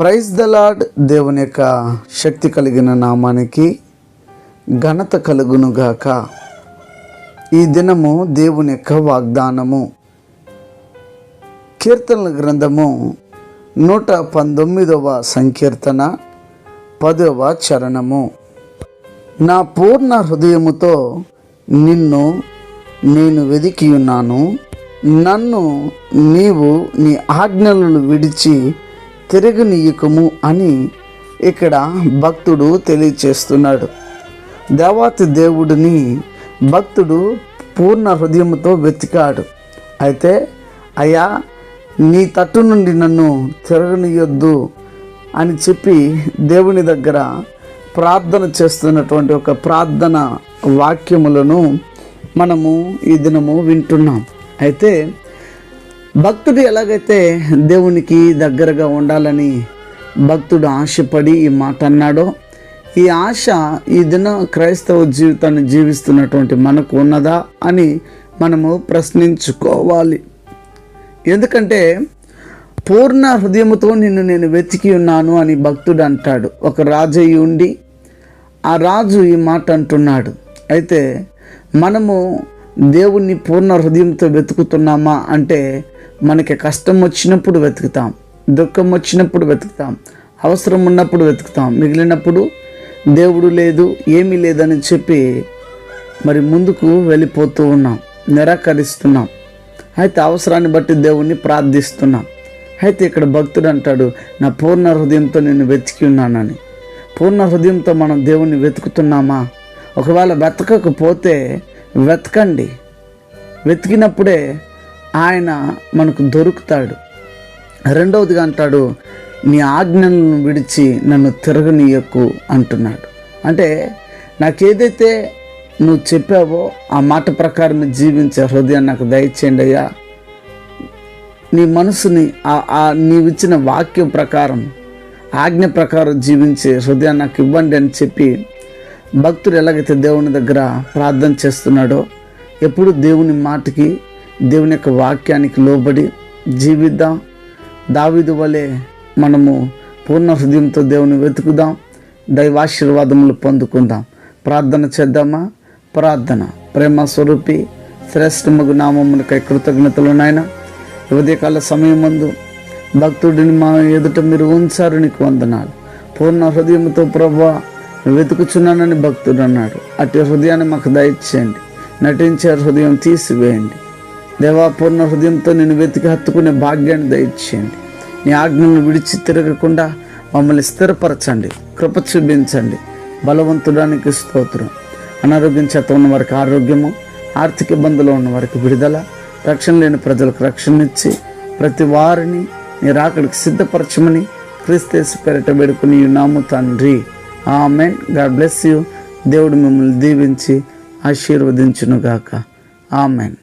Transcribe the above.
Praise the lord దేవుని యొక్క శక్తి కలిగిన నామానికి ఘనత కలుగునుగాక. ఈ దినము దేవుని యొక్క వాగ్దానము. కీర్తనల గ్రంథము నూట పంతొమ్మిదవ సంకీర్తన పదవ చరణము. నా పూర్ణ హృదయముతో నిన్ను నేను వెదికి ఉన్నాను నన్ను నీవు నీ ఆజ్ఞలను విడిచి తిరగనీయకము అని ఇక్కడ భక్తుడు తెలియచేస్తున్నాడు. దేవాతి దేవుడిని భక్తుడు పూర్ణ హృదయంతో వెతికాడు. అయితే అయ్యా నీ తట్టు నుండి నన్ను తిరగనియొద్దు అని చెప్పి దేవుని దగ్గర ప్రార్థన చేస్తున్నటువంటి ఒక ప్రార్థన వాక్యములను మనము ఈ దినము వింటున్నాం. అయితే భక్తుడు ఎలాగైతే దేవునికి దగ్గరగా ఉండాలని భక్తుడు ఆశపడి ఈ మాట అన్నాడో ఈ ఆశ ఈ దిన క్రైస్తవ జీవితాన్ని జీవిస్తున్నటువంటి మనకు ఉన్నదా అని మనము ప్రశ్నించుకోవాలి. ఎందుకంటే పూర్ణ హృదయముతో నిన్ను నేను వెతికి ఉన్నాను అని భక్తుడు అంటాడు. ఒక రాజయ్య ఉండి ఆ రాజు ఈ మాట అంటున్నాడు. అయితే మనము దేవుణ్ణి పూర్ణ హృదయంతో వెతుకుతున్నామా అంటే మనకి కష్టం వచ్చినప్పుడు వెతుకుతాం దుఃఖం వచ్చినప్పుడు వెతుకుతాం అవసరం ఉన్నప్పుడు వెతుకుతాం. మిగిలినప్పుడు దేవుడు లేదు ఏమీ లేదని చెప్పి మరి ముందుకు వెళ్ళిపోతూ ఉన్నాం నిరాకరిస్తున్నాం. అయితే అవసరాన్ని బట్టి దేవుణ్ణి ప్రార్థిస్తున్నాం. అయితే ఇక్కడ భక్తుడు అంటాడు నా పూర్ణ హృదయంతో నేను వెతికి ఉన్నానని. పూర్ణ హృదయంతో మనం దేవుణ్ణి వెతుకుతున్నామా? ఒకవేళ వెతకకపోతే వెతకండి. వెతికినప్పుడే ఆయన మనకు దొరుకుతాడు. రెండవదిగా అంటాడు నీ ఆజ్ఞలను విడిచి నన్ను తిరగనీయకు అంటున్నాడు. అంటే నాకేదైతే నువ్వు చెప్పావో ఆ మాట ప్రకారం జీవించే హృదయాన్ని నాకు దయచేయండి అయ్యా. నీ మనసుని ఆ- నీవిచ్చిన వాక్యం ప్రకారం ఆజ్ఞ ప్రకారం జీవించే హృదయాన్ని నాకు ఇవ్వండి అని చెప్పి భక్తుడు ఎలాగైతే దేవుని దగ్గర ప్రార్థన చేస్తున్నాడో ఎప్పుడు దేవుని మాటకి దేవుని యొక్క వాక్యానికి లోబడి జీవిద్దాం. దావిదు వలె మనము పూర్ణ హృదయంతో దేవుని వెతుకుదాం. దైవాశీర్వాదములు పొందుకుందాం. ప్రార్థన చేద్దామా? ప్రార్థన. ప్రేమ స్వరూపి శ్రేష్టమగు నామమునకై కృతజ్ఞతలు నాయన. ఉదయకాల సమయం ముందు భక్తుడిని మా ఎదుట మీరు ఉంచారు నీకు వందనాలు. పూర్ణ హృదయంతో ప్రభా వెతుకుచున్నానని భక్తుడు అన్నాడు. అటు హృదయాన్ని మాకు దయచేయండి. నటించే హృదయం తీసివేయండి. దేవా పూర్ణ హృదయంతో నేను వెతికి హత్తుకునే భాగ్యాన్ని దయచేయండి. నీ ఆజ్ఞలను విడిచి తిరగకుండా మమ్మల్ని స్థిరపరచండి కృప చూపించండి. బలవంతుడానికి స్తోత్రం. అనారోగ్యం చేత ఉన్న వారికి ఆరోగ్యము ఆర్థిక ఇబ్బందులు ఉన్న వారికి విడుదల రక్షణ లేని ప్రజలకు రక్షణ ఇచ్చి ప్రతి వారిని నీ రాకడికి సిద్ధపరచమని క్రీస్తేసు పెరట వేడుకుని నాము తండ్రి. ఆమెన్. God bless you. దేవుడు మిమ్మల్ని దీవించి ఆశీర్వదించునుగాక. ఆమెన్.